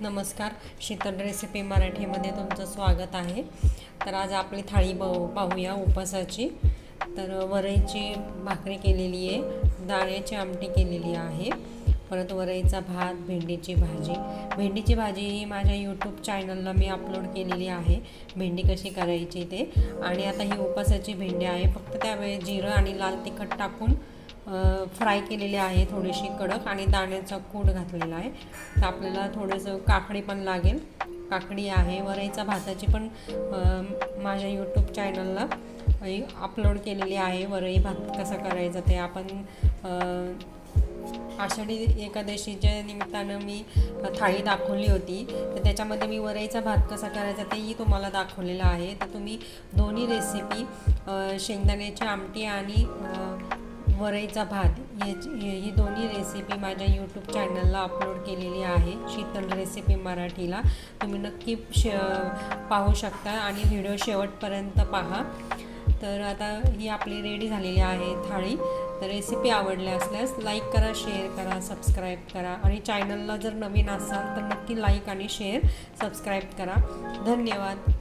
नमस्कार. शीतल रेसिपी मराठीमध्ये तुमचं स्वागत आहे. तर आज आपली थाळी पाहू पाहूया उपासाची. तर वरईची भाकरी केलेली आहे डाळ्याची आमटी केलेली आहे. परत वरईचा भात भेंडीची भाजी. भेंडीची भाजी ही माझ्या यूट्यूब चॅनलला मी अपलोड केलेली आहे. भेंडी कशी करायची ते. आणि आता ही उपासाची भेंडी आहे. फक्त त्यावेळी जिरं आणि लाल तिखट टाकून फ्राय केलेली आहे थोडीशी कडक आणि दाण्याचा कूट घातलेला आहे. तर आपल्याला थोडंसं काकडी पण लागेल. काकडी आहे वरईचा भाताची पण माझ्या यूट्यूब चॅनलला अपलोड केलेली आहे. वरई भात कसा करायचा ते आपण आषाढी एकादशीच्या निमित्तानं मी थाळी दाखवली होती. तर त्याच्यामध्ये मी वरईचा भात कसा करायचा तेही तुम्हाला दाखवलेलं आहे. तर तुम्ही दोन्ही रेसिपी शेंगदाण्याची आमटी आणि वरईचा भात. याची ही दोन्ही रेसिपी माझ्या यूट्यूब चॅनलला अपलोड केलेली आहे. शीतल रेसिपी मराठीला. तुम्ही नक्की शे पाहू शकता आणि व्हिडिओ शेवटपर्यंत पहा. तर आता ही आपली रेडी झालेली आहे थाळी. तर रेसिपी आवडल्या असल्यास लाईक करा शेअर करा सबस्क्राईब करा. आणि चॅनलला जर नवीन असाल तर नक्की लाईक आणि शेअर सबस्क्राईब करा. धन्यवाद.